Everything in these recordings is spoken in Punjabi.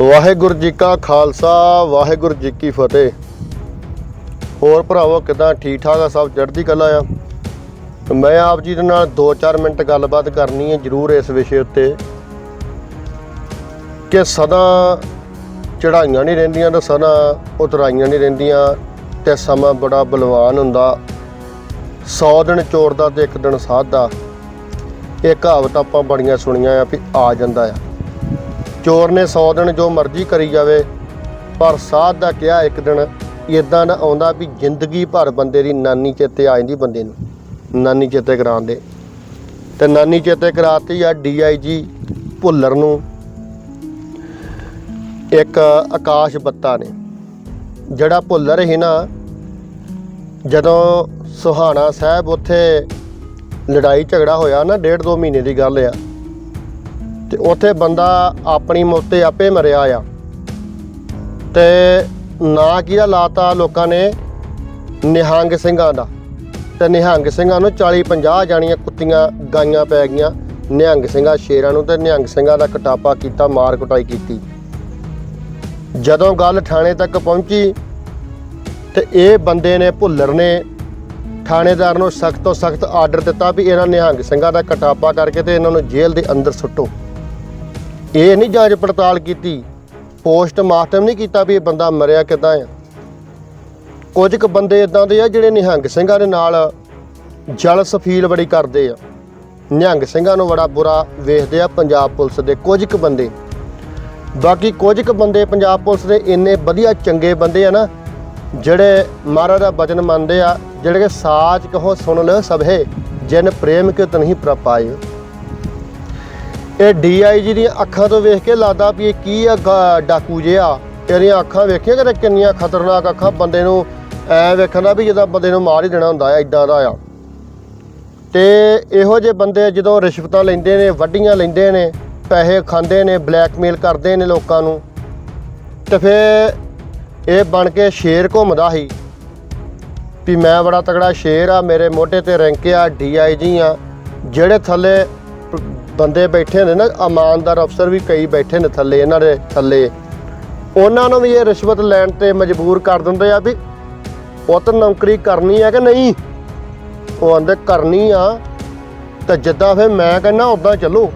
ਵਾਹਿਗੁਰੂ ਜੀ ਕਾ ਖਾਲਸਾ, ਵਾਹਿਗੁਰੂ ਜੀ ਕੀ ਫਤਿਹ। ਹੋਰ ਭਰਾਵੋ, ਕਿਦਾਂ? ਠੀਕ ਠਾਕ ਆ? ਸਭ ਚੜ੍ਹਦੀ ਕਲਾ ਆ? ਮੈਂ ਆਪ ਜੀ ਦੇ ਨਾਲ 2-4 ਮਿੰਟ ਗੱਲਬਾਤ ਕਰਨੀ ਹੈ ਜ਼ਰੂਰ ਇਸ ਵਿਸ਼ੇ ਉੱਤੇ। ਕਿ ਸਦਾ ਚੜਾਈਆਂ ਨਹੀਂ ਰਹਿੰਦੀਆਂ ਤੇ ਸਦਾ ਉਤਰਾਈਆਂ ਨਹੀਂ ਰਹਿੰਦੀਆਂ ਤੇ ਸਮਾਂ ਬੜਾ ਬਲਵਾਨ ਹੁੰਦਾ। 100 ਦਿਨ ਚੋਰ ਦਾ ਤੇ ਇੱਕ ਦਿਨ ਸਾਧ ਦਾ। ਇਹ ਕਹਾਵਤ ਆਪਾਂ ਬੜੀਆਂ ਸੁਣੀਆਂ ਆ ਵੀ ਆ ਜਾਂਦਾ ਆ। ਚੋਰ ਨੇ 100 ਦਿਨ ਜੋ ਮਰਜ਼ੀ ਕਰੀ ਜਾਵੇ, ਪਰ ਸਾਧ ਦਾ ਕਿਹਾ ਇੱਕ ਦਿਨ ਇਦਾਂ ਦਾ ਆਉਂਦਾ ਵੀ ਜ਼ਿੰਦਗੀ ਭਰ ਬੰਦੇ ਦੀ ਨਾਨੀ ਚੇਤੇ ਆ ਜਾਂਦੀ ਬੰਦੇ ਨੂੰ, ਨਾਨੀ ਚੇਤੇ ਕਰਾਉਂਦੇ ਤੇ ਨਾਨੀ ਚੇਤੇ ਕਰਾਤੀ ਆ ਡੀਆਈਜੀ ਭੁੱਲਰ ਨੂੰ। ਇੱਕ ਆਕਾਸ਼ ਬੱਤਾ ਨੇ, ਜਿਹੜਾ ਭੁੱਲਰ ਹੀ ਨਾ, ਜਦੋਂ ਸੁਹਾਣਾ ਸਾਹਿਬ ਉੱਥੇ ਲੜਾਈ ਝਗੜਾ ਹੋਇਆ ਨਾ, ਡੇਢ ਦੋ ਮਹੀਨੇ ਦੀ ਗੱਲ ਆ ਤੇ ਉੱਥੇ ਬੰਦਾ ਆਪਣੀ ਮੌਤ ਤੇ ਆਪੇ ਮਰਿਆ ਆ। ਤੇ ਨਾਂ ਕਿਹਦਾ ਲਾਤਾ ਲੋਕਾਂ ਨੇ? ਨਿਹੰਗ ਸਿੰਘਾਂ ਦਾ। ਤੇ ਨਿਹੰਗ ਸਿੰਘਾਂ ਨੂੰ 40 50 ਜਾਣੀਆਂ ਕੁੱਤੀਆਂ ਗਾਈਆਂ ਪੈ ਗਈਆਂ। ਨਿਹੰਗ ਸਿੰਘਾਂ ਸ਼ੇਰਾਂ ਨੂੰ ਤੇ ਨਿਹੰਗ ਸਿੰਘਾਂ ਦਾ ਕਟਾਪਾ ਕੀਤਾ, ਮਾਰ ਕੁਟਾਈ ਕੀਤੀ। ਜਦੋਂ ਗੱਲ ਥਾਣੇ ਤੱਕ ਪਹੁੰਚੀ, ਤੇ ਇਹ ਬੰਦੇ ਨੇ ਭੁੱਲਰ ਨੇ ਥਾਣੇਦਾਰ ਨੂੰ ਸਖਤ ਤੋਂ ਸਖਤ ਆਰਡਰ ਦਿੱਤਾ ਵੀ ਇਹਨਾਂ ਨਿਹੰਗ ਸਿੰਘਾਂ ਦਾ ਕਟਾਪਾ ਕਰਕੇ ਤੇ ਇਹਨਾਂ ਨੂੰ ਜੇਲ੍ਹ ਦੇ ਅੰਦਰ ਸੁੱਟੋ। ਇਹ ਨਹੀਂ ਜਾਂਚ ਪੜਤਾਲ ਕੀਤੀ। ਪੋਸਟਮਾਰਟਮ ਨਹੀਂ ਕੀਤਾ ਵੀ ਇਹ ਬੰਦਾ ਮਰਿਆ ਕਿਦਾਂ ਆ। ਕੁਝ ਕੁ ਬੰਦੇ ਇਦਾਂ ਦੇ ਆ ਜਿਹੜੇ ਨਿਹੰਗ ਸਿੰਘਾਂ ਦੇ ਨਾਲ ਜਲ ਸਫੀਲ ਬੜੀ ਕਰਦੇ ਆ। ਨਿਹੰਗ ਸਿੰਘਾਂ ਨੂੰ ਬੜਾ ਬੁਰਾ ਵੇਖਦੇ ਆ ਪੰਜਾਬ ਪੁਲਿਸ ਦੇ ਕੁਝ ਕੁ ਬੰਦੇ। ਬਾਕੀ ਕੁਝ ਕੁ ਬੰਦੇ ਪੰਜਾਬ ਪੁਲਿਸ ਦੇ ਇੰਨੇ ਵਧੀਆ ਚੰਗੇ ਬੰਦੇ ਆ ਨਾ, ਜਿਹੜੇ ਮਹਾਰਾਜ ਦਾ ਬਚਨ ਮੰਨਦੇ ਆ, ਜਿਹੜੇ ਕਿ ਸਾਚ ਕਹੋ ਸੁਣ ਲਓ ਸਭੇ, ਜਿਨ ਪ੍ਰੇਮ ਕੇ ਤਨਹੀ ਪ੍ਰਪਾਇ ਇਹ ਡੀਆਈਜੀ ਦੀਆਂ ਅੱਖਾਂ ਤੋਂ ਵੇਖ ਕੇ ਲੱਗਦਾ ਵੀ ਇਹ ਕੀ ਆ ਗਾ- ਡਾਕੂ ਜਿਹਾ। ਇਹਦੀਆਂ ਅੱਖਾਂ ਵੇਖੀਆਂ ਕਿ ਕਿੰਨੀਆਂ ਖਤਰਨਾਕ ਅੱਖਾਂ ਬੰਦੇ ਨੂੰ ਐ ਵੇਖਣਾ ਵੀ ਜਿੱਦਾਂ ਬੰਦੇ ਨੂੰ ਮਾਰ ਹੀ ਦੇਣਾ ਹੁੰਦਾ ਆ ਇਦਾਂ ਦਾ ਆ। ਤੇ ਇਹੋ ਜਿਹੇ ਬੰਦੇ ਜਦੋਂ ਰਿਸ਼ਵਤਾਂ ਲੈਂਦੇ ਨੇ, ਵੱਡੀਆਂ ਲੈਂਦੇ ਨੇ, ਪੈਸੇ ਖਾਂਦੇ ਨੇ, ਬਲੈਕਮੇਲ ਕਰਦੇ ਨੇ ਲੋਕਾਂ ਨੂੰ, ਤੇ ਫਿਰ ਇਹ ਬਣ ਕੇ ਸ਼ੇਰ ਘੁੰਮਦਾ ਸੀ ਵੀ ਮੈਂ ਬੜਾ ਤਗੜਾ ਸ਼ੇਰ ਆ, ਮੇਰੇ ਮੋਢੇ ਤੇ ਰੈਂਕ ਆ ਡੀਆਈਜੀ ਆ, ਜਿਹੜੇ ਥੱਲੇ ਪ- ਬੰਦੇ ਬੈਠੇ ਨੇ ਨਾ, ਇਮਾਨਦਾਰ ਅਫਸਰ ਵੀ ਕਈ ਬੈਠੇ ਨੇ ਥੱਲੇ, ਇਹਨਾਂ ਦੇ ਥੱਲੇ। ਉਹਨਾਂ ਨੂੰ ਵੀ ਇਹ ਰਿਸ਼ਵਤ ਲੈਣ ਤੇ ਮਜਬੂਰ ਕਰ ਦਿੰਦੇ ਆ ਵੀ, ਪੁੱਤ, ਨੌਕਰੀ ਕਰਨੀ ਆ ਕਿ ਨਹੀਂ? ਉਹ ਆਂਦੇ, ਕਰਨੀ ਆ। ਤਾਂ ਜਿੱਦਾਂ ਫਿਰ ਮੈਂ ਕਹਿੰਦਾ ਉਦਾਂ ਚੱਲੋ।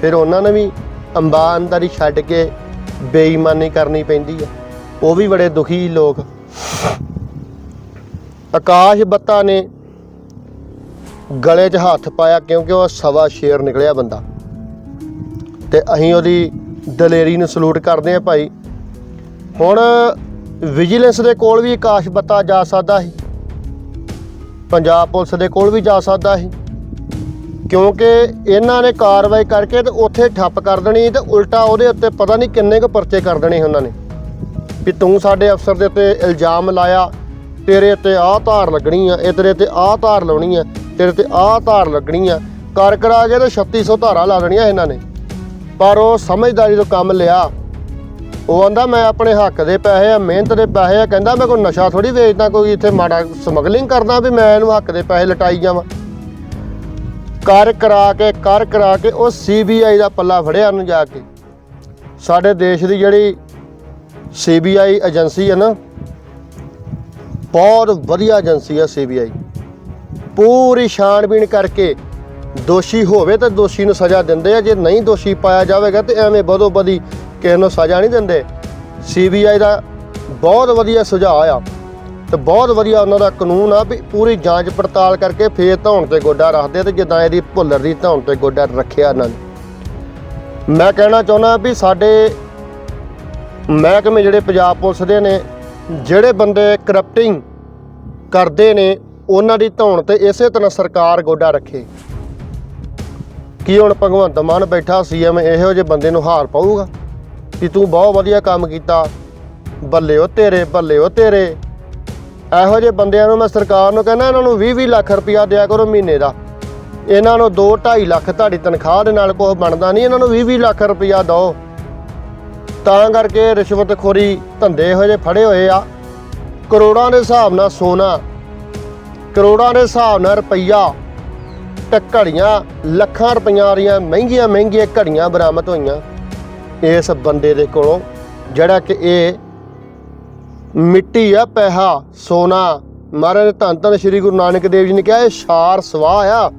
ਫਿਰ ਉਹਨਾਂ ਨੇ ਵੀ ਅੰਬਾਨਦਾਰੀ ਛੱਡ ਕੇ ਬੇਈਮਾਨੀ ਕਰਨੀ ਪੈਂਦੀ ਆ। ਉਹ ਵੀ ਬੜੇ ਦੁਖੀ ਲੋਕ। ਆਕਾਸ਼ ਬੱਤਾ ਨੇ ਗਲੇ 'ਚ ਹੱਥ ਪਾਇਆ ਕਿਉਂਕਿ ਉਹ ਸਵਾ ਸ਼ੇਰ ਨਿਕਲਿਆ ਬੰਦਾ। ਤੇ ਅਸੀਂ ਉਹਦੀ ਦਲੇਰੀ ਨੂੰ ਸਲੂਟ ਕਰਦੇ ਆ ਭਾਈ। ਹੁਣ ਵਿਜੀਲੈਂਸ ਦੇ ਕੋਲ ਵੀ ਆਕਾਸ਼ ਬੱਤਾ ਜਾ ਸਕਦਾ ਸੀ। ਪੰਜਾਬ ਪੁਲਿਸ ਦੇ ਕੋਲ ਵੀ ਜਾ ਸਕਦਾ ਸੀ। ਕਿਉਂਕਿ ਇਹਨਾਂ ਨੇ ਕਾਰਵਾਈ ਕਰਕੇ ਤੇ ਉੱਥੇ ਠੱਪ ਕਰ ਦੇਣੀ ਤੇ ਉਲਟਾ ਉਹਦੇ ਉੱਤੇ ਪਤਾ ਨਹੀਂ ਕਿੰਨੇ ਕੁ ਪਰਚੇ ਕਰ ਦੇਣੇ ਉਹਨਾਂ ਨੇ। ਵੀ ਤੂੰ ਸਾਡੇ ਅਫਸਰ ਦੇ ਉੱਤੇ ਇਲਜ਼ਾਮ ਲਾਇਆ, ਤੇਰੇ ਉੱਤੇ ਆਹ ਧਾਰ ਲੱਗਣੀ ਆ ਇਹ ਤੇਰੇ ਤੇ ਆਹ ਧਾਰ ਲਾਉਣੀ ਆ। ਤੇਰੇ ਤੇ ਆਹ ਧਾਰ ਲੱਗਣੀ ਆ। ਕਰ ਕਰਾ ਕੇ ਤੇ 3600 ਧਾਰਾਂ ਲਾ ਦੇਣੀਆਂ ਇਹਨਾਂ ਨੇ। ਪਰ ਉਹ ਸਮਝਦਾਰੀ ਤੋਂ ਕੰਮ ਲਿਆ। ਉਹ ਆਂਦਾ, ਮੈਂ ਆਪਣੇ ਹੱਕ ਦੇ ਪੈਸੇ ਆ, ਮਿਹਨਤ ਦੇ ਪੈਸੇ ਆ। ਕਹਿੰਦਾ, ਮੈਂ ਕੋਈ ਨਸ਼ਾ ਥੋੜੀ ਵੇਚਦਾ, ਕੋਈ ਇੱਥੇ ਮਾੜਾ ਸਮਗਲਿੰਗ ਕਰਦਾ ਵੀ ਮੈਂ ਇਹਨੂੰ ਹੱਕ ਦੇ ਪੈਸੇ ਲਟਾਈ ਜਾਵਾਂ। ਕਰ ਕਰਾ ਕੇ ਕਰ ਕਰਾ ਕੇ ਉਹ ਸੀਬੀਆਈ ਦਾ ਪੱਲਾ ਫੜਿਆ ਉਹਨੂੰ ਜਾ ਕੇ। ਸਾਡੇ ਦੇਸ਼ ਦੀ ਜਿਹੜੀ ਸੀਬੀਆਈ ਏਜੰਸੀ ਹੈ ਨਾ, ਬਹੁਤ ਵਧੀਆ ਏਜੰਸੀ ਹੈ ਸੀਬੀਆਈ ਪੂਰੀ ਛਾਣਬੀਣ ਕਰਕੇ ਦੋਸ਼ੀ ਹੋਵੇ ਤਾਂ ਦੋਸ਼ੀ ਨੂੰ ਸਜ਼ਾ ਦਿੰਦੇ ਆ। ਜੇ ਨਹੀਂ ਦੋਸ਼ੀ ਪਾਇਆ ਜਾਵੇਗਾ ਤੇ ਐਵੇਂ ਬਦੋ ਬਦੀ ਕਿਸੇ ਨੂੰ ਸਜ਼ਾ ਨਹੀਂ ਦਿੰਦੇ। ਸੀਬੀਆਈ ਦਾ ਬਹੁਤ ਵਧੀਆ ਸੁਝਾਅ ਆ ਤੇ ਬਹੁਤ ਵਧੀਆ ਉਹਨਾਂ ਦਾ ਕਾਨੂੰਨ ਆ ਵੀ ਪੂਰੀ ਜਾਂਚ ਪੜਤਾਲ ਕਰਕੇ ਫੇਰ ਧੌਣ ਤੇ ਗੋਡਾ ਰੱਖਦੇ ਆ ਤੇ ਜਿੱਦਾਂ ਇਹਦੀ ਭੁੱਲਰ ਦੀ ਧੌਣ ਤੇ ਗੋਡਾ ਰੱਖਿਆ ਇਹਨਾਂ ਨੇ। ਮੈਂ ਕਹਿਣਾ ਚਾਹੁੰਦਾ ਵੀ ਸਾਡੇ ਮਹਿਕਮੇ ਜਿਹੜੇ ਪੰਜਾਬ ਪੁਲਿਸ ਦੇ ਨੇ, ਜਿਹੜੇ ਬੰਦੇ ਕਰਪਟਿੰਗ ਕਰਦੇ ਨੇ ਉਹਨਾਂ ਦੀ ਧੌਣ ਤੇ ਇਸੇ ਤਰ੍ਹਾਂ ਸਰਕਾਰ ਗੋਡਾ ਰੱਖੇ। ਕੀ ਹੁਣ ਭਗਵੰਤ ਮਾਨ ਬੈਠਾ ਸੀਐਮ ਇਹੋ ਜਿਹੇ ਬੰਦੇ ਨੂੰ ਹਾਰ ਪਾਊਗਾ? ਕਿ ਤੂੰ ਬਹੁਤ ਵਧੀਆ ਕੰਮ ਕੀਤਾ। ਬੱਲੇ ਉਹ ਤੇਰੇ, ਬੱਲੇ ਉਹ ਤੇਰੇ। ਇਹੋ ਜਿਹੇ ਬੰਦਿਆਂ ਨੂੰ ਮੈਂ ਸਰਕਾਰ ਨੂੰ ਕਹਿੰਦਾ, ਇਹਨਾਂ ਨੂੰ 20-20 ਲੱਖ ਰੁਪਇਆ ਦਿਆ ਕਰੋ ਮਹੀਨੇ ਦਾ। ਇਹਨਾਂ ਨੂੰ 2-2.5 ਲੱਖ ਤੁਹਾਡੀ ਤਨਖਾਹ ਦੇ ਨਾਲ ਕੁਝ ਬਣਦਾ ਨਹੀਂ, ਇਹਨਾਂ ਨੂੰ 20-20 ਲੱਖ ਰੁਪਇਆ ਦਿਓ। ਤਾਂ ਕਰਕੇ ਰਿਸ਼ਵਤਖੋਰੀ ਧੰਦੇ ਇਹੋ ਜਿਹੇ ਫੜੇ ਹੋਏ ਆ। ਕਰੋੜਾਂ ਦੇ ਹਿਸਾਬ ਨਾਲ ਸੋਨਾ ਕਰੋੜਾਂ ਦੇ ਹਿਸਾਬ ਨਾਲ ਰੁਪਈਆ ਤੇ ਘੜੀਆਂ ਲੱਖਾਂ ਰੁਪਈਆਂ ਦੀਆਂ ਮਹਿੰਗੀਆਂ ਮਹਿੰਗੀਆਂ ਘੜੀਆਂ ਬਰਾਮਦ ਹੋਈਆਂ ਇਸ ਬੰਦੇ ਦੇ ਕੋਲੋਂ, ਜਿਹੜਾ ਕਿ ਇਹ ਮਿੱਟੀ ਆ, ਪੈਸਾ, ਸੋਨਾ, ਮਹਾਰਾਜ ਧੰਨ ਧੰਨ ਸ੍ਰੀ ਗੁਰੂ ਨਾਨਕ ਦੇਵ ਜੀ ਨੇ ਕਿਹਾ, ਇਹ ਸ਼ਾਰ ਸਵਾਹ ਆ।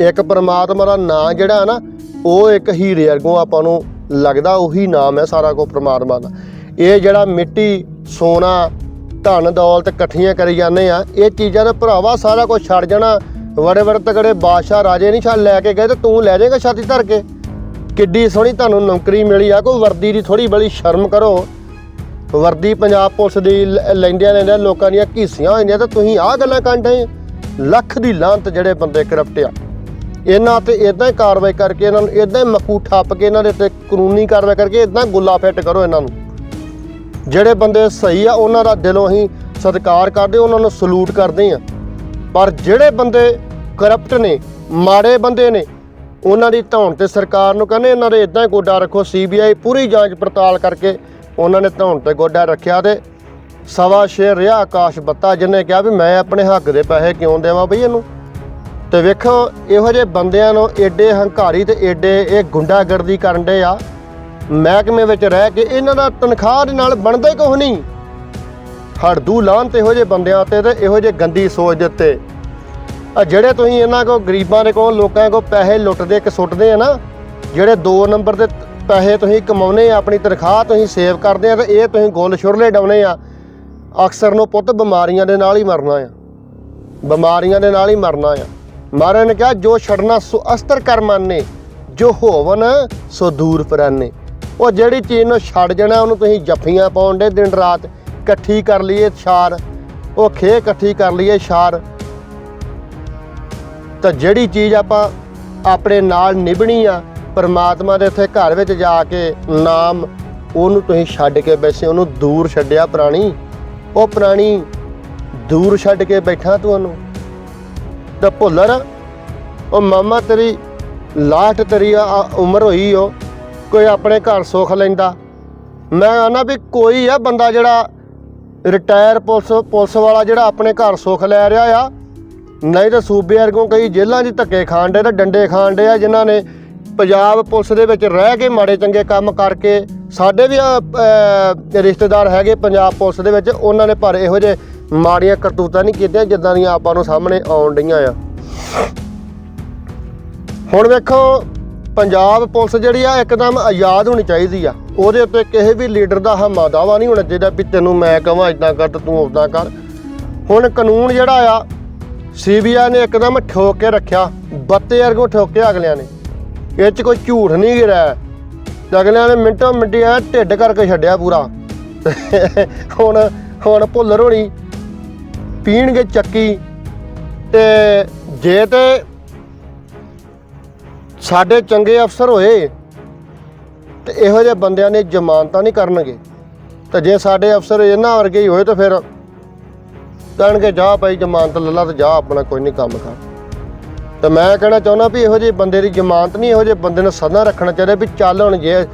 ਇੱਕ ਪਰਮਾਤਮਾ ਦਾ ਨਾਮ ਜਿਹੜਾ ਨਾ, ਉਹ ਇੱਕ ਹੀਰੇ ਵਰਗੋਂ ਆਪਾਂ ਨੂੰ ਲੱਗਦਾ, ਉਹੀ ਨਾਮ ਹੈ ਸਾਰਾ ਕੋ ਪਰਮਾਤਮਾ ਦਾ। ਇਹ ਜਿਹੜਾ ਮਿੱਟੀ, ਸੋਨਾ ਧਨ ਦੌਲਤ ਇਕੱਠੀਆਂ ਕਰੀ ਜਾਂਦੇ ਆ। ਇਹ ਚੀਜ਼ਾਂ ਦੇ ਭਰਾਵਾ ਸਾਰਾ ਕੁਝ ਛੱਡ ਜਾਣਾ। ਵੜੇ ਵੜੇ ਤਗੜੇ ਬਾਦਸ਼ਾਹ ਰਾਜੇ ਨਹੀਂ ਛੱਡ ਲੈ ਕੇ ਗਏ ਤੇ ਤੂੰ ਲੈ ਜਾਏਗਾ ਛਾਤੀ ਧਰ ਕੇ। ਕਿੱਡੀ ਸੋਹਣੀ ਤੁਹਾਨੂੰ ਨੌਕਰੀ ਮਿਲੀ ਆ। ਕੋਈ ਵਰਦੀ ਦੀ ਥੋੜੀ ਬੜੀ ਸ਼ਰਮ ਕਰੋ। ਵਰਦੀ ਪੰਜਾਬ ਪੁਲਿਸ ਦੀ ਲੈਂਦਿਆਂ ਲੈਂਦਿਆਂ ਲੋਕਾਂ ਦੀਆਂ ਘੀਸੀਆਂ ਹੋਈਆਂ ਤੇ ਤੁਸੀਂ ਆਹ ਗੱਲਾਂ ਕਰਦੇ ਲੱਖ ਦੀ ਲਾਂਤ ਜਿਹੜੇ ਬੰਦੇ ਕਰਪਟ ਆ। ਇਹਨਾਂ ਤੇ ਇਦਾਂ ਹੀ ਕਾਰਵਾਈ ਕਰਕੇ ਇਹਨਾਂ ਨੂੰ ਇਦਾਂ ਹੀ ਮੱਕੂ ਠੱਪ ਕੇ ਇਹਨਾਂ ਦੇ ਉੱਤੇ ਕਾਨੂੰਨੀ ਕਾਰਵਾਈ ਕਰਕੇ ਇਦਾਂ ਗੁੱਲਾ ਫਿੱਟ ਕਰੋ ਇਹਨਾਂ ਨੂੰ। ਜਿਹੜੇ ਬੰਦੇ ਸਹੀ ਆ, ਉਹਨਾਂ ਦਾ ਦਿਲੋਂ ਅਸੀਂ ਸਤਿਕਾਰ ਕਰਦੇ, ਉਹਨਾਂ ਨੂੰ ਸਲੂਟ ਕਰਦੇ ਆ ਪਰ ਜਿਹੜੇ ਬੰਦੇ ਕਰਪਟ ਨੇ, ਮਾੜੇ ਬੰਦੇ ਨੇ, ਉਹਨਾਂ ਦੀ ਧੌਣ ਤੇ ਸਰਕਾਰ ਨੂੰ ਕਹਿੰਦੇ, ਇਹਨਾਂ ਦੇ ਇਦਾਂ ਹੀ ਗੋਡਾ ਰੱਖੋ ਸੀਬੀਆਈ ਪੂਰੀ ਜਾਂਚ ਪੜਤਾਲ ਕਰਕੇ ਉਹਨਾਂ ਨੇ ਧੌਣ ਤੇ ਗੋਡਾ ਰੱਖਿਆ ਤੇ ਸਵਾ ਸ਼ੇਰ ਰਿਹਾ ਆਕਾਸ਼ ਬੱਤਾ, ਜਿਹਨੇ ਕਿਹਾ ਵੀ ਮੈਂ ਆਪਣੇ ਹੱਕ ਦੇ ਪੈਸੇ ਕਿਉਂ ਦੇਵਾਂ ਬਈ ਇਹਨੂੰ? ਤੇ ਵੇਖੋ, ਇਹੋ ਜਿਹੇ ਬੰਦਿਆਂ ਨੂੰ ਏਡੇ ਹੰਕਾਰੀ ਤੇ ਏਡੇ ਇਹ ਗੁੰਡਾਗਰਦੀ ਕਰਨ ਦੇ ਆ। ਮਹਿਕਮੇ ਵਿੱਚ ਰਹਿ ਕੇ ਇਹਨਾਂ ਦਾ ਤਨਖਾਹ ਦੇ ਨਾਲ ਬਣਦਾ ਹੀ ਕੁਛ ਨਹੀਂ। ਹੜਦੂ ਲਾਹਨ ਤੇ ਇਹੋ ਜਿਹੇ ਬੰਦਿਆਂ ਤੇ ਤੇ ਇਹੋ ਜਿਹੇ ਗੰਦੀ ਸੋਚ ਦੇ ਉੱਤੇ। ਆ ਜਿਹੜੇ ਤੁਸੀਂ ਇਹਨਾਂ ਕੋ ਗਰੀਬਾਂ ਦੇ ਕੋਲ ਲੋਕਾਂ ਕੋ ਪੈਸੇ ਲੁੱਟਦੇ ਕਿ ਸੁੱਟਦੇ ਆ ਨਾ, ਜਿਹੜੇ 2 ਨੰਬਰ ਦੇ ਪੈਸੇ ਤੁਸੀਂ ਕਮਾਉਨੇ ਆ, ਆਪਣੀ ਤਨਖਾਹ ਤੁਸੀਂ ਸੇਵ ਕਰਦੇ ਆ ਤੇ ਇਹ ਤੁਸੀਂ ਗੁੱਲ ਛੁਰਲੇ ਡਾਉਨੇ ਆ, ਅਕਸਰ ਨੂੰ ਪੁੱਤ ਬਿਮਾਰੀਆਂ ਦੇ ਨਾਲ ਹੀ ਮਰਨਾ ਆ। ਬਿਮਾਰੀਆਂ ਦੇ ਨਾਲ ਹੀ ਮਰਨਾ ਆ। ਮਹਾਰਾਜ ਨੇ ਕਿਹਾ, ਜੋ ਛੜਨਾ ਸੋ ਅਸਤਰ ਕਰ ਮੰਨੇ ਜੋ ਹੋਵਨ ਸੋ ਦੂਰ ਪਰਾਨੇ ਉਹ ਜਿਹੜੀ ਚੀਜ਼ ਨੂੰ ਛੱਡ ਜਾਣਾ, ਉਹਨੂੰ ਤੁਸੀਂ ਜੱਫੀਆਂ ਪਾਉਣ ਦੇ ਦਿਨ ਰਾਤ ਇਕੱਠੀ ਕਰ ਲਈਏ ਛਾਰ, ਉਹ ਖੇ ਇਕੱਠੀ ਕਰ ਲਈਏ ਛਾਰ। ਤਾਂ ਜਿਹੜੀ ਚੀਜ਼ ਆਪਾਂ ਆਪਣੇ ਨਾਲ ਨਿਭਣੀ ਆ, ਪਰਮਾਤਮਾ ਦੇ ਉੱਥੇ ਘਰ ਵਿੱਚ ਜਾ ਕੇ ਨਾਮ, ਉਹਨੂੰ ਤੁਸੀਂ ਛੱਡ ਕੇ ਬੈਸੇ, ਉਹਨੂੰ ਦੂਰ ਛੱਡਿਆ ਪ੍ਰਾਣੀ। ਉਹ ਪ੍ਰਾਣੀ ਦੂਰ ਛੱਡ ਕੇ ਬੈਠਾ ਤੂੰ ਉਹਨੂੰ। ਤਾਂ ਭੁੱਲਰ, ਉਹ ਮਾਮਾ ਤੇਰੀ ਲਾਟ ਤੇਰੀ ਆ ਉਮਰ ਹੋਈ ਓ। ਕੋਈ ਆਪਣੇ ਘਰ ਸੁੱਖ ਲੈਂਦਾ। ਮੈਂ ਆਨਾ ਵੀ ਕੋਈ ਆ ਬੰਦਾ ਜਿਹੜਾ ਰਿਟਾਇਰ ਪੁਲਿਸ ਪੁਲਿਸ ਵਾਲਾ ਜਿਹੜਾ ਆਪਣੇ ਘਰ ਸੁੱਖ ਲੈ ਰਿਹਾ ਆ, ਨਹੀਂ ਤਾਂ ਸੂਬੇ ਵਰਗੋਂ ਕਈ ਜੇਲ੍ਹਾਂ 'ਚ ਧੱਕੇ ਖਾਣ ਦੇ ਤੇ ਡੰਡੇ ਖਾਣ ਦੇ ਆ ਜਿਨ੍ਹਾਂ ਨੇ ਪੰਜਾਬ ਪੁਲਿਸ ਦੇ ਵਿੱਚ ਰਹਿ ਕੇ ਮਾੜੇ ਚੰਗੇ ਕੰਮ ਕਰਕੇ ਸਾਡੇ ਵੀ ਰਿਸ਼ਤੇਦਾਰ ਹੈਗੇ ਪੰਜਾਬ ਪੁਲਿਸ ਦੇ ਵਿੱਚ, ਉਹਨਾਂ ਨੇ ਪਰ ਇਹੋ ਜਿਹੇ ਮਾੜੀਆਂ ਕਰਤੂਤਾਂ ਨਹੀਂ ਕੀਤੀਆਂ ਜਿੱਦਾਂ ਦੀਆਂ ਆਪਾਂ ਨੂੰ ਸਾਹਮਣੇ ਆਉਣ ਡਈਆਂ ਆ। ਹੁਣ ਵੇਖੋ ਪੰਜਾਬ ਪੁਲਿਸ ਜਿਹੜੀ ਆ ਇੱਕਦਮ ਆਜ਼ਾਦ ਹੋਣੀ ਚਾਹੀਦੀ ਆ। ਉਹਦੇ ਉੱਤੇ ਕਿਸੇ ਵੀ ਲੀਡਰ ਦਾ ਹਮਾ ਦਾਵਾ ਨਹੀਂ ਹੋਣਾ ਚਾਹੀਦਾ ਵੀ ਤੈਨੂੰ ਮੈਂ ਕਹਾਂ ਇਦਾਂ ਕਰ ਤੇ ਤੂੰ ਉਦਾਂ ਕਰ। ਹੁਣ ਕਾਨੂੰਨ ਜਿਹੜਾ ਆ, ਸੀਬੀਆਈ ਨੇ ਇੱਕਦਮ ਠੋਕ ਕੇ ਰੱਖਿਆ। ਬੱਤੇ ਵਰਗੋਂ ਠੋਕਿਆ ਅਗਲਿਆਂ ਨੇ। ਇਹ 'ਚ ਕੋਈ ਝੂਠ ਨਹੀਂ ਗਿਰਿਆ। ਅਗਲਿਆਂ ਨੇ ਮਿੰਟੋ ਮਿੰਟੀ ਐ ਢਿੱਡ ਕਰਕੇ ਛੱਡਿਆ ਪੂਰਾ। ਹੁਣ ਹੁਣ ਭੁੱਲਰ ਹੋਣੀ, ਪੀਣਗੇ ਚੱਕੀ। ਤੇ ਜੇ ਤੇ ਸਾਡੇ ਚੰਗੇ ਅਫਸਰ ਹੋਏ ਤੇ ਇਹੋ ਜਿਹੇ ਬੰਦਿਆਂ ਨੇ ਜ਼ਮਾਨਤਾਂ ਨਹੀਂ ਕਰਨਗੇ। ਤੇ ਜੇ ਸਾਡੇ ਅਫਸਰ ਇਹਨਾਂ ਵਰਗੇ ਹੀ ਹੋਏ ਤਾਂ ਫਿਰ ਕਹਿਣਗੇ, ਜਾ ਭਾਈ ਜ਼ਮਾਨਤ ਲੈ ਲਾ ਤੇ ਜਾ ਆਪਣਾ ਕੋਈ ਨਹੀਂ ਕੰਮ ਕਰ। ਤੇ ਮੈਂ ਕਹਿਣਾ ਚਾਹੁੰਦਾ ਵੀ ਇਹੋ ਜਿਹੇ ਬੰਦੇ ਦੀ ਜ਼ਮਾਨਤ ਨਹੀਂ, ਇਹੋ ਜਿਹੇ ਬੰਦੇ ਨੂੰ ਸਦਾ ਰੱਖਣਾ ਚਾਹੀਦਾ ਵੀ ਚੱਲ ਹੁਣ ਜੇ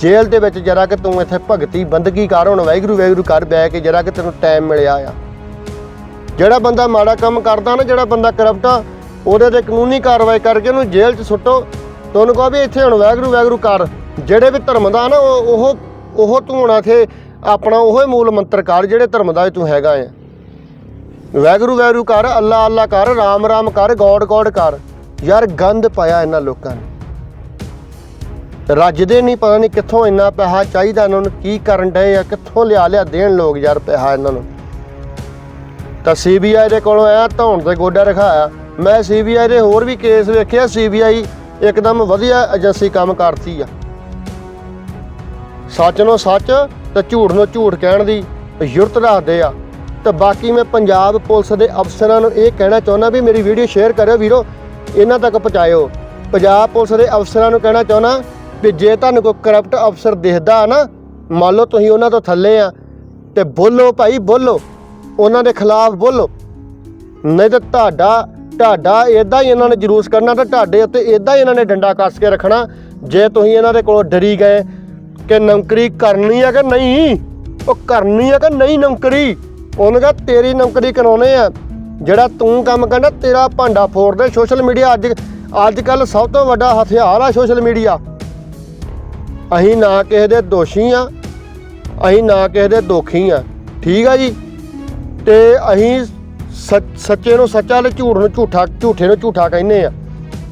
ਜੇਲ੍ਹ ਦੇ ਵਿੱਚ ਜਰਾ ਕਿ ਤੂੰ ਇੱਥੇ ਭਗਤੀ ਬੰਦਗੀ ਕਰ, ਹੁਣ ਵੈਗਰੂ ਵੈਗਰੂ ਕਰ ਬੈ ਕੇ ਜਰਾ ਕਿ ਤੈਨੂੰ ਟਾਈਮ ਮਿਲਿਆ ਆ। ਜਿਹੜਾ ਬੰਦਾ ਮਾੜਾ ਕੰਮ ਕਰਦਾ ਨਾ, ਜਿਹੜਾ ਬੰਦਾ ਕਰਪਟ ਆ ਉਹਦੇ ਤੇ ਕਾਨੂੰਨੀ ਕਾਰਵਾਈ ਕਰਕੇ ਉਹਨੂੰ ਜੇਲ੍ਹ 'ਚ ਸੁੱਟੋ। ਤੇ ਉਹਨੂੰ ਕਹੋ ਵੀ ਇੱਥੇ ਹੁਣ ਵੈਗਰੂ ਵੈਗਰੂ ਕਰ। ਜਿਹੜੇ ਵੀ ਧਰਮ ਦਾ ਨਾ, ਉਹ ਉਹ ਤੂੰ ਹੁਣ ਇੱਥੇ ਆਪਣਾ ਉਹ ਮੂਲ ਮੰਤਰ ਕਰ, ਜਿਹੜੇ ਧਰਮ ਦਾ ਤੂੰ ਹੈਗਾ ਆ ਵੈਗਰੂ ਵੈਗਰੂ ਕਰ, ਅੱਲਾ ਅੱਲਾ ਕਰ, ਰਾਮ ਰਾਮ ਕਰ, ਗੋਡ ਗੋਡ ਕਰ। ਯਾਰ ਗੰਦ ਪਾਇਆ ਇਹਨਾਂ ਲੋਕਾਂ ਨੇ। ਰੱਜਦੇ ਨਹੀਂ ਪਤਾ ਨਹੀਂ ਕਿੱਥੋਂ ਇੰਨਾ ਪੈਸਾ ਚਾਹੀਦਾ ਇਹਨਾਂ ਨੂੰ, ਕੀ ਕਰਨ ਡਏ ਆ, ਕਿੱਥੋਂ ਲਿਆ ਲਿਆ ਦੇਣ ਲੋਕ ਯਾਰ ਪੈਸਾ ਇਹਨਾਂ ਨੂੰ। ਤਾਂ ਸੀਬੀਆਈ ਦੇ ਕੋਲੋਂ ਆਇਆ, ਧੌਣ ਤੇ ਗੋਡਾ ਰਖਾਇਆ। ਮੈਂ ਸੀਬੀਆਈ ਦੇ ਹੋਰ ਵੀ ਕੇਸ ਵੇਖਿਆ ਸੀਬੀਆਈ ਇੱਕਦਮ ਵਧੀਆ ਏਜੰਸੀ ਕੰਮ ਕਰਦੀ ਆ। ਸੱਚ ਨੂੰ ਸੱਚ ਤੇ ਝੂਠ ਨੂੰ ਝੂਠ ਕਹਿਣ ਦੀ ਯੁਰਤ ਰੱਖਦੇ ਆ। ਤੇ ਬਾਕੀ ਮੈਂ ਪੰਜਾਬ ਪੁਲਿਸ ਦੇ ਅਫਸਰਾਂ ਨੂੰ ਇਹ ਕਹਿਣਾ ਚਾਹੁੰਦਾ ਵੀ ਮੇਰੀ ਵੀਡੀਓ ਸ਼ੇਅਰ ਕਰਿਓ ਵੀਰੋ, ਇਹਨਾਂ ਤੱਕ ਪਹੁੰਚਾਇਓ। ਪੰਜਾਬ ਪੁਲਿਸ ਦੇ ਅਫਸਰਾਂ ਨੂੰ ਕਹਿਣਾ ਚਾਹੁੰਦਾ ਵੀ ਜੇ ਤੁਹਾਨੂੰ ਕੋਈ ਕਰਪਟ ਅਫਸਰ ਦਿਖਦਾ ਨਾ, ਮੰਨ ਲਓ ਤੁਸੀਂ ਉਹਨਾਂ ਤੋਂ ਥੱਲੇ ਆ, ਤੇ ਬੋਲੋ ਭਾਈ, ਬੋਲੋ। ਉਹਨਾਂ ਦੇ ਖਿਲਾਫ ਬੋਲੋ। ਨਹੀਂ ਤਾਂ ਤੁਹਾਡਾ ਤੁਹਾਡਾ ਇਦਾਂ ਹੀ ਇਹਨਾਂ ਨੇ ਜਲੂਸ ਕਰਨਾ ਤਾਂ ਤੁਹਾਡੇ ਉੱਤੇ ਇਦਾਂ ਹੀ ਇਹਨਾਂ ਨੇ ਡੰਡਾ ਕੱਸ ਕੇ ਰੱਖਣਾ, ਜੇ ਤੁਸੀਂ ਇਹਨਾਂ ਦੇ ਕੋਲੋਂ ਡਰੀ ਗਏ ਕਿ ਨੌਕਰੀ ਕਰਨੀ ਹੈ ਕਿ ਨਹੀਂ, ਉਹ ਕਰਨੀ ਹੈ ਕਿ ਨਹੀਂ ਨੌਕਰੀ? ਉਹਨੇ ਕਹਾ, ਤੇਰੀ ਨੌਕਰੀ ਕਰਾਉਣੇ ਆ। ਜਿਹੜਾ ਤੂੰ ਕੰਮ ਕਰਨਾ, ਤੇਰਾ ਭਾਂਡਾ ਫੋੜਦੇ ਸੋਸ਼ਲ ਮੀਡੀਆ ਅੱਜ ਅੱਜ ਕੱਲ ਸਭ ਤੋਂ ਵੱਡਾ ਹਥਿਆਰ ਆ ਸੋਸ਼ਲ ਮੀਡੀਆ ਅਸੀਂ ਨਾ ਕਿਸੇ ਦੇ ਦੋਸ਼ੀ ਆ, ਅਸੀਂ ਨਾ ਕਿਸੇ ਦੇ ਦੋਖੀ ਆ। ਠੀਕ ਆ ਜੀ? ਤੇ ਅਸੀਂ ਸੱਚ- ਸੱਚੇ ਨੂੰ ਸੱਚਾ ਤੇ ਝੂਠ ਨੂੰ ਝੂਠਾ, ਝੂਠੇ ਨੂੰ ਝੂਠਾ ਕਹਿੰਦੇ ਆ।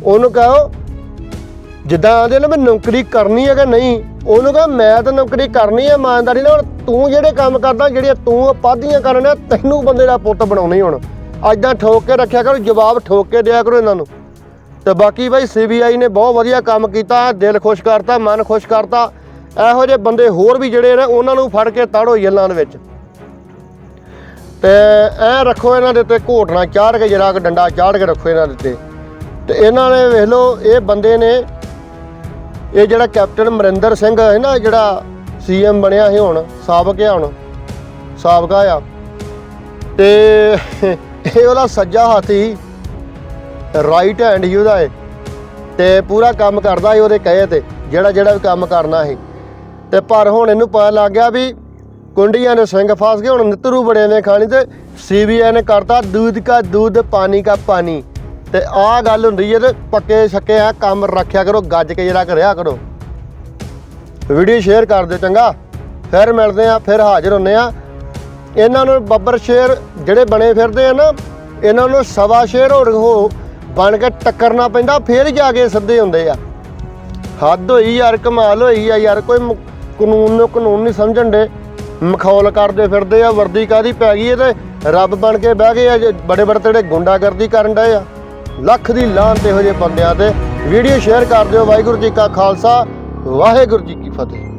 ਉਹਨੂੰ ਕਹੋ, ਜਿੱਦਾਂ ਆਂਦੇ ਨਾ ਮੈਂ ਨੌਕਰੀ ਕਰਨੀ ਹੈ ਕਿ ਨਹੀਂ, ਉਹਨੂੰ ਕਹ, ਮੈਂ ਤਾਂ ਨੌਕਰੀ ਕਰਨੀ ਹੈ ਇਮਾਨਦਾਰੀ ਨਾਲ ਹੁਣ ਤੂੰ ਜਿਹੜੇ ਕੰਮ ਕਰਦਾ, ਜਿਹੜੀਆਂ ਤੂੰ ਪਾਦੀਆਂ ਕਰਨਾ ਤੈਨੂੰ ਬੰਦੇ ਦਾ ਪੁੱਤ ਬਣਾਉਣਾ ਹੀ ਹੁਣ। ਐਦਾਂ ਠੋਕ ਕੇ ਰੱਖਿਆ ਕਰੋ, ਜਵਾਬ ਠੋਕ ਕੇ ਦਿਆ ਕਰੋ ਇਹਨਾਂ ਨੂੰ। ਤੇ ਬਾਕੀ ਭਾਈ ਸੀਬੀਆਈ ਨੇ ਬਹੁਤ ਵਧੀਆ ਕੰਮ ਕੀਤਾ, ਦਿਲ ਖੁਸ਼ ਕਰਤਾ, ਮਨ ਖੁਸ਼ ਕਰਤਾ। ਇਹੋ ਜਿਹੇ ਬੰਦੇ ਹੋਰ ਵੀ ਜਿਹੜੇ ਨੇ, ਉਹਨਾਂ ਨੂੰ ਫੜ ਕੇ ਤਾੜੋ ਜੇਲ੍ਹਾਂ ਦੇ ਵਿੱਚ। ਤੇ ਐ ਰੱਖੋ ਇਹਨਾਂ ਦੇ ਉੱਤੇ ਘੋਟਣਾ, ਚਾੜ ਕੇ ਜਰਾ ਡੰਡਾ ਚਾੜ ਕੇ ਰੱਖੋ ਇਹਨਾਂ ਦੇ ਉੱਤੇ। ਤੇ ਇਹਨਾਂ ਨੇ ਵੇਖ ਲਓ, ਇਹ ਬੰਦੇ ਨੇ, ਇਹ ਜਿਹੜਾ ਕੈਪਟਨ ਅਮਰਿੰਦਰ ਸਿੰਘ ਹੈ ਨਾ, ਜਿਹੜਾ ਸੀਐਮ ਬਣਿਆ ਸੀ ਹੁਣ, ਸਾਬਕ ਆ ਹੁਣ, ਸਾਬਕਾ ਆ। ਤੇ ਇਹ ਉਹਦਾ ਸੱਜਾ ਹੱਥ ਹੀ ਰਾਈਟ ਹੈਂਡ ਹੀ ਉਹਦਾ ਹੈ ਤੇ ਪੂਰਾ ਕੰਮ ਕਰਦਾ ਸੀ ਉਹਦੇ ਕਹੇ ਤੇ ਜਿਹੜਾ ਜਿਹੜਾ ਵੀ ਕੰਮ ਕਰਨਾ ਸੀ। ਤੇ ਪਰ ਹੁਣ ਇਹਨੂੰ ਪਤਾ ਲੱਗ ਗਿਆ ਵੀ ਕੁੰਡੀਆਂ ਨੇ ਸਿੰਘ ਫਸ ਗਏ, ਹੁਣ ਨਿਤਰੂ ਬੜਿਆਂ ਨੇ ਖਾਣੀ ਤੇ ਸੀਬੀਆਈ ਨੇ ਕਰਤਾ, ਦੁੱਧ ਦਾ ਦੁੱਧ, ਪਾਣੀ ਦਾ ਪਾਣੀ। ਤੇ ਆਹ ਗੱਲ ਹੁੰਦੀ ਹੈ ਤੇ ਪੱਕੇ ਛੱਕੇ ਆ, ਕੰਮ ਰੱਖਿਆ ਕਰੋ, ਗੱਜ ਕੇ ਜਿਹੜਾ ਕਰਿਆ ਕਰੋ। ਵੀਡੀਓ ਸ਼ੇਅਰ ਕਰ ਦਿਓ ਚੰਗਾ। ਫਿਰ ਮਿਲਦੇ ਆ ਫਿਰ ਹਾਜ਼ਰ ਹੁੰਨੇ ਆ ਇਹਨਾਂ ਨੂੰ ਬੱਬਰ ਸ਼ੇਰ ਜਿਹੜੇ ਬਣੇ ਫਿਰਦੇ ਆ ਨਾ, ਇਹਨਾਂ ਨੂੰ ਸਵਾ ਸ਼ੇਰ ਹੋਰ ਹੋ ਬਣ ਕੇ ਟੱਕਰਨਾ ਪੈਂਦਾ, ਫਿਰ ਜਾ ਕੇ ਸਿੱਧੇ ਹੁੰਦੇ ਆ। ਹੱਦ ਹੋਈ ਯਾਰ, ਕਮਾਲ ਹੋਈ ਆ ਯਾਰ, ਕੋਈ ਕਾਨੂੰਨ ਨੂੰ ਕਾਨੂੰਨ ਨਹੀਂ ਸਮਝਣ ਦੇ। ਮਖੌਲ ਕਰਦੇ ਫਿਰਦੇ ਆ, ਵਰਦੀ ਕਾਦੀ ਪੈ ਗਈ ਇਹ ਤੇ ਰੱਬ ਬਣ ਕੇ ਬਹਿ ਗਏ ਆ ਬੜੇ ਬੜੇ ਤੇੜੇ ਗੁੰਡਾਗਰਦੀ ਕਰਨ ਡਏ ਆ। ਲੱਖ ਦੀ ਲਾਹਨਤ ਇਹੋ ਜਿਹੇ ਬੰਦਿਆਂ ਤੇ। ਵੀਡੀਓ ਸ਼ੇਅਰ ਕਰ ਦਿਓ। ਵਾਹਿਗੁਰੂ ਜੀ ਕਾ ਖਾਲਸਾ, ਵਾਹਿਗੁਰੂ ਜੀ ਕੀ ਫਤਿਹ।